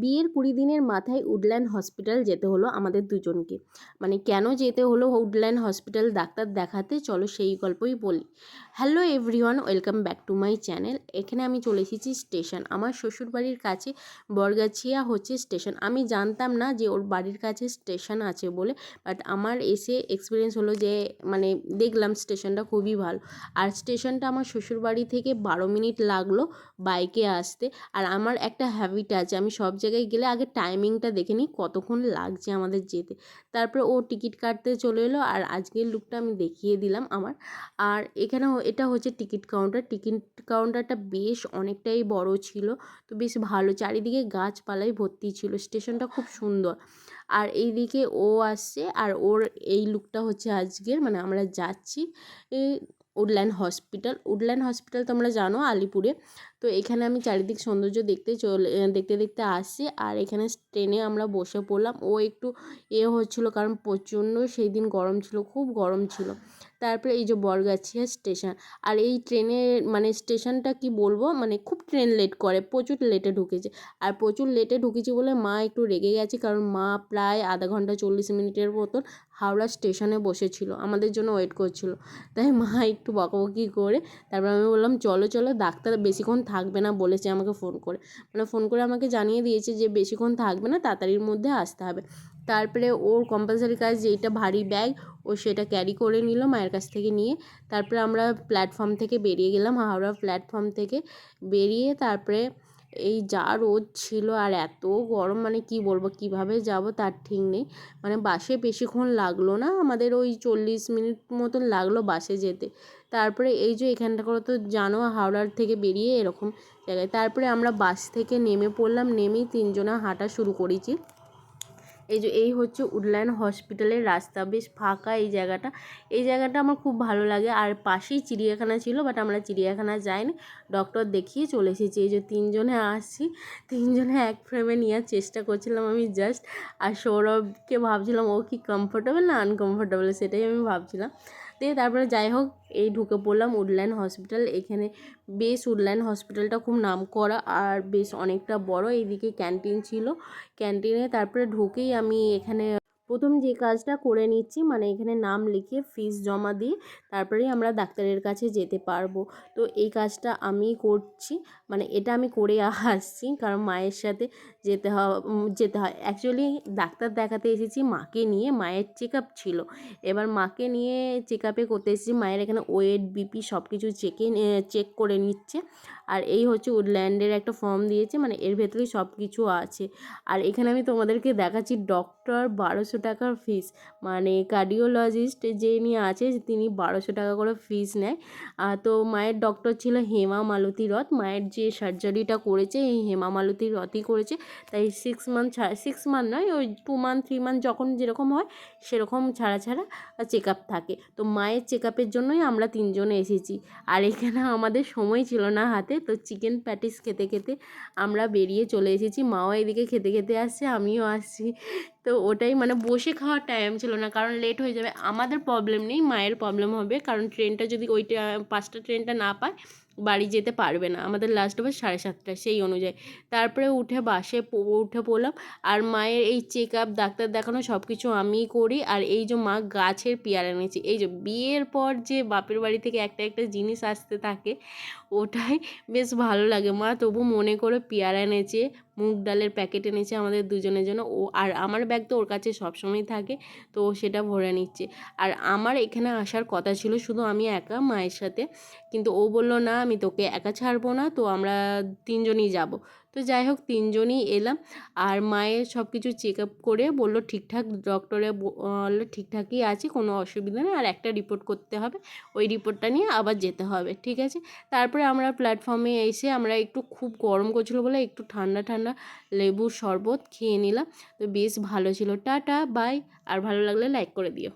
বিয়ের কুড়ি দিনের মাথায় উডল্যান্ড হসপিটাল যেতে হলো আমাদের দুজনকে। মানে কেন যেতে হলো উডল্যান্ড হসপিটাল ডাক্তার দেখাতে? চলো সেই গল্পই বলি। Hello everyone, welcome back to my channel. এখানে আমি চলে এসেছি স্টেশন। আমার শ্বশুরবাড়ির কাছে বরগাছিয়া হচ্ছে স্টেশন। আমি জানতাম না যে ওর বাড়ির কাছে স্টেশন আছে বলে, বাট আমার এসে এক্সপিরিয়েন্স হলো যে মানে দেখলাম স্টেশনটা খুবই ভালো। আর স্টেশনটা আমার শ্বশুরবাড়ি থেকে বারো মিনিট লাগল বাইকে আসতে। আর আমার একটা হ্যাবিট আছে, আমি সব জায়গায় গেলে আগে টাইমিংটা দেখে নিই, কতক্ষণ লাগছে আমাদের যেতে। তারপরে ও টিকিট কাটতে চলে এলো আর আজকের লুকটা আমি দেখিয়ে দিলাম আমার। আর এখানে এটা হচ্ছে টিকিট কাউন্টার। টিকিট কাউন্টারটা বেশ অনেকটাই বড় ছিল, তো বেশ ভালো। চারিদিকে গাছপালায় ভর্তি ছিল, স্টেশনটা খুব সুন্দর। আর এইদিকে ও আসছে আর ওর এই লুকটা হচ্ছে আজকের মানে আমরা যাচ্ছি। Woodland hospital. উডল্যান্ড হসপিটাল তোমরা জানো, আলিপুরে। তো এখানে আমি চারিদিক সৌন্দর্য দেখতে চলে দেখতে দেখতে আসছি। আর এখানে ট্রেনে আমরা বসে পড়লাম। ও একটু এ হচ্ছিল কারণ প্রচণ্ড সেই দিন গরম ছিল, খুব গরম ছিল। তারপরে এই যে বরগাছিয়া স্টেশন। আর এই ট্রেনের মানে স্টেশনটা কি বলব? মানে খুব ট্রেন লেট করে, প্রচুর লেটে ঢুকেছে। আর প্রচুর লেটে ঢুকেছি বলে মা একটু রেগে গেছে, কারণ মা প্রায় আধা ঘণ্টা চল্লিশ মিনিটের মতন হাওড়া স্টেশনে বসেছিল, আমাদের জন্য ওয়েট করছিল। তাই মা একটু বকাবকি করে তারপর আমি বললাম, চলো চলো, ডাক্তার বেশিক্ষণ থাকবে না, বলেছে আমাকে ফোন করে। মানে ফোন করে আমাকে জানিয়ে দিয়েছে যে বেশিক্ষণ থাকবে না, তাড়াতাড়ির মধ্যে আসতে হবে। তারপরে ওর কম্পালসারি কাজ যেইটা ভারী ব্যাগ ও সেটা ক্যারি করে নিল মায়ের কাছ থেকে নিয়ে। তারপরে আমরা প্ল্যাটফর্ম থেকে বেরিয়ে গেলাম, হাওড়া প্ল্যাটফর্ম থেকে বেরিয়ে তারপরে এই যা রোদ ছিল আর এত গরম মানে কি বলব, কীভাবে যাব তার ঠিক নেই। মানে বাসে বেশিক্ষণ লাগল না, আমাদের ওই চল্লিশ মিনিট মতন লাগল বাসে যেতে। তারপরে এই যে এখানটা করে তো জানো হাওড়ার থেকে বেরিয়ে এরকম জায়গায়। তারপরে আমরা বাস থেকে নেমে পড়লাম, নেমেই তিনজনা হাঁটা শুরু করেছি। এই যে এই হচ্ছে উডল্যান্ড হসপিটালের রাস্তা, বেশ ফাঁকা এই জায়গাটা। এই জায়গাটা আমার খুব ভালো লাগে। আর পাশেই চিড়িয়াখানা ছিল, বাট আমরা চিড়িয়াখানা যাইনি। ডক্টর দেখিয়ে চলে এসেছি। এই যে তিনজনে আসছি। তিনজনে এক ফ্রেমে নেওয়ার চেষ্টা করছিলাম আমি জাস্ট আর সৌরভকে ভাবছিলাম, ও কি কমফোর্টেবল না আনকমফোর্টেবল সেটাই আমি ভাবছিলাম। দিয়ে তারপরে যাই হোক, এই ঢুকে পড়লাম উডল্যান্ড হসপিটাল। এখানে বেশ উডল্যান্ড হসপিটালটা খুব নাম করা আর বেশ অনেকটা বড়। এইদিকে ক্যান্টিন ছিল। ক্যান্টিনে তারপরে ঢুকেই আমি এখানে প্রথম যে কাজটা করে নিচ্ছি মানে এখানে নাম লিখে ফিস জমা দিয়ে তারপরেই আমরা ডাক্তারের কাছে যেতে পারব। তো এই কাজটা আমি করছি মানে এটা আমি করে আসছি কারণ মায়ের সাথে যেতে হয় যেতে হয়। অ্যাকচুয়ালি ডাক্তার দেখাতে এসেছি, মাকে নিয়ে মায়ের চেক ছিল। এবার মাকে নিয়ে চেক আপে করতে এসেছি, মায়ের এখানে ওয়েট বিপি সব কিছু চেকে চেক করে নিচ্ছে। আর এই হচ্ছে উডল্যান্ডের একটা ফর্ম দিয়েছে মানে এর ভেতরেই সব কিছু আছে। আর এখানে আমি তোমাদেরকে দেখাচ্ছি ডক্টর বারোশো টাকার ফিস মানে কার্ডিওলজিস্ট যে নিয়ে আছে তিনি বারোশো টাকা করে ফিস নেয়। আর তো মায়ের ডক্টর ছিল হেমা মালতী রথ। মায়ের যে সার্জারিটা করেছে, এই হেমা মালতী রথই করেছে। তাই সিক্স মান্থ ছাড়া সিক্স মান্থ নয়, ওই টু মান্থ থ্রি মান্থ যখন যেরকম হয়, সেরকম ছাড়া ছাড়া চেক আপ থাকে। তো মায়ের চেক আপের জন্যই আমরা তিনজনে এসেছি। আর এখানে আমাদের সময় ছিল না হাতে, তো চিকেন প্যাটিস খেতে খেতে আমরা বেরিয়ে চলে এসেছি। মাও এদিকে খেতে খেতে আসছে, আমিও আসছি। তো ওটাই মানে বসে খাওয়ার টাইম ছিল না, কারণ লেট হয়ে যাবে। আমাদের প্রবলেম নেই, মায়ের প্রবলেম হবে, কারণ ট্রেনটা যদি ওইটা পাঁচটা ট্রেনটা না পায় বাড়ি যেতে পারবে না। আমাদের লাস্ট হবে সাড়ে সাতটা, সেই অনুযায়ী। তারপরে উঠে বাসে উঠে পড়লাম। আর মায়ের এই চেক আপ ডাক্তার দেখানো সব কিছু আমিই করি। আর এই যে মা গাছের পেয়ারা এনেছি। এই যে বিয়ের পর যে বাপের বাড়ি থেকে একটা একটা জিনিস আসতে থাকে, ওটাই বেশ ভালো লাগে। মা তবু মনে করে পেয়ারা এনেছে, মুগ ডালের প্যাকেট এনেছে আমাদের দুজনের জন্য। ও, আর আমার ব্যাগ তো ওর কাছে সবসময় থাকে, তো সেটা ভরে নিচ্ছে। আর আমার এখানে আসার কথা ছিল, শুধু আমি একা মায়ের সাথে। কিন্তু ও বলল, না আমি তোকে একা ছাড়বো না, তো আমরা তিনজনই যাব। তো যাই হোক, তিনজনই এলাম। আর মায়ের সব কিছু চেক আপ করে বলল, ঠিকঠাক ডক্টরে বলল, ঠিকঠাকই আছে, কোনো অসুবিধা নেই। আর একটা রিপোর্ট করতে হবে। ওই রিপোর্টটা নিয়ে আবার যেতে হবে, ঠিক আছে? তারপরে আমরা প্ল্যাটফর্মে এসে আমরা একটু খুব গরম করছিল বলে একটু ঠান্ডা ঠান্ডা লেবুর শরবত খেয়ে নিলাম। তো বেশ ভালো ছিল। Tata, by. আর ভালো লাগলে লাইক করে দিও।